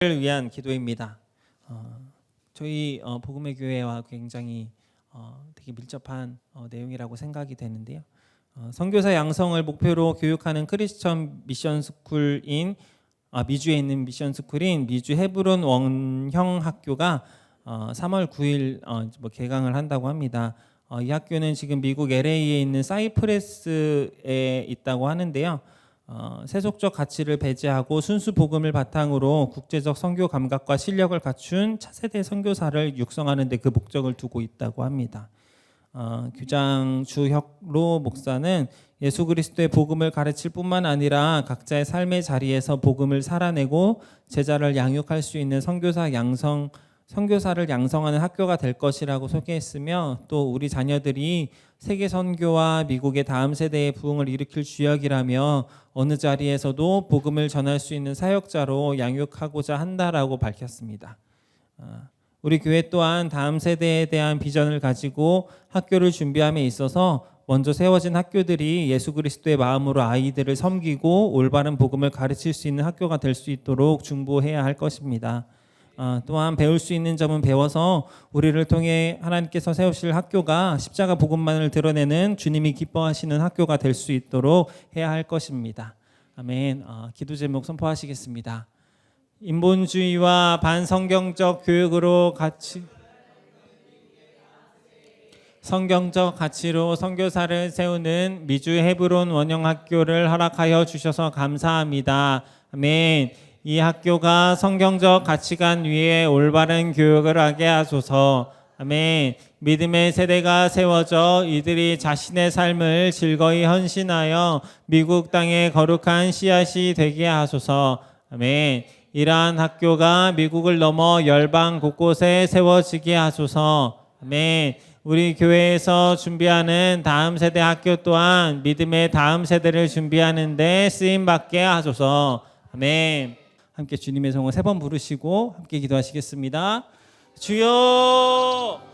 를 위한 기도입니다. 어, 저희 어, 복음의 교회와 굉장히 어, 되게 밀접한 어, 내용이라고 생각이 되는데요. 어, 선교사 양성을 목표로 교육하는 크리스천 미션 스쿨인 아, 미주에 있는 미션 스쿨인 미주 헤브론 원형 학교가 어, 3월 9일 어, 뭐 개강을 한다고 합니다. 어, 이 학교는 지금 미국 LA에 있는 사이프레스에 있다고 하는데요. 어, 세속적 가치를 배제하고 순수 복음을 바탕으로 국제적 선교 감각과 실력을 갖춘 차세대 선교사를 육성하는 데 그 목적을 두고 있다고 합니다. 어, 규장 주혁로 목사는 예수 그리스도의 복음을 가르칠 뿐만 아니라 각자의 삶의 자리에서 복음을 살아내고 제자를 양육할 수 있는 선교사 양성 선교사를 양성하는 학교가 될 것이라고 소개했으며 또 우리 자녀들이 세계 선교와 미국의 다음 세대의 부흥을 일으킬 주역이라며 어느 자리에서도 복음을 전할 수 있는 사역자로 양육하고자 한다라고 밝혔습니다. 아, 우리 교회 또한 다음 세대에 대한 비전을 가지고 학교를 준비함에 있어서 먼저 세워진 학교들이 예수 그리스도의 마음으로 아이들을 섬기고 올바른 복음을 가르칠 수 있는 학교가 될 수 있도록 중보해야 할 것입니다. 아, 또한 배울 수 있는 점은 배워서 우리를 통해 하나님께서 세우실 학교가 십자가 복음만을 드러내는 주님이 기뻐하시는 학교가 될 수 있도록 해야 할 것입니다. 아멘. 어, 기도 제목 선포하시겠습니다. 인본주의와 반성경적 교육으로 같이 성경적 가치로 선교사를 세우는 미주 헤브론 원형 학교를 허락하여 주셔서 감사합니다. 아멘. 이 학교가 성경적 가치관 위에 올바른 교육을 하게 하소서. 아멘. 믿음의 세대가 세워져 이들이 자신의 삶을 즐거이 헌신하여 미국 땅의 거룩한 씨앗이 되게 하소서. 아멘. 이러한 학교가 미국을 넘어 열방 곳곳에 세워지게 하소서. 아멘. 우리 교회에서 준비하는 다음 세대 학교 또한 믿음의 다음 세대를 준비하는데 쓰임 받게 하소서. 아멘. 함께 주님의 성을 세 번 부르시고 함께 기도하시겠습니다. 주여.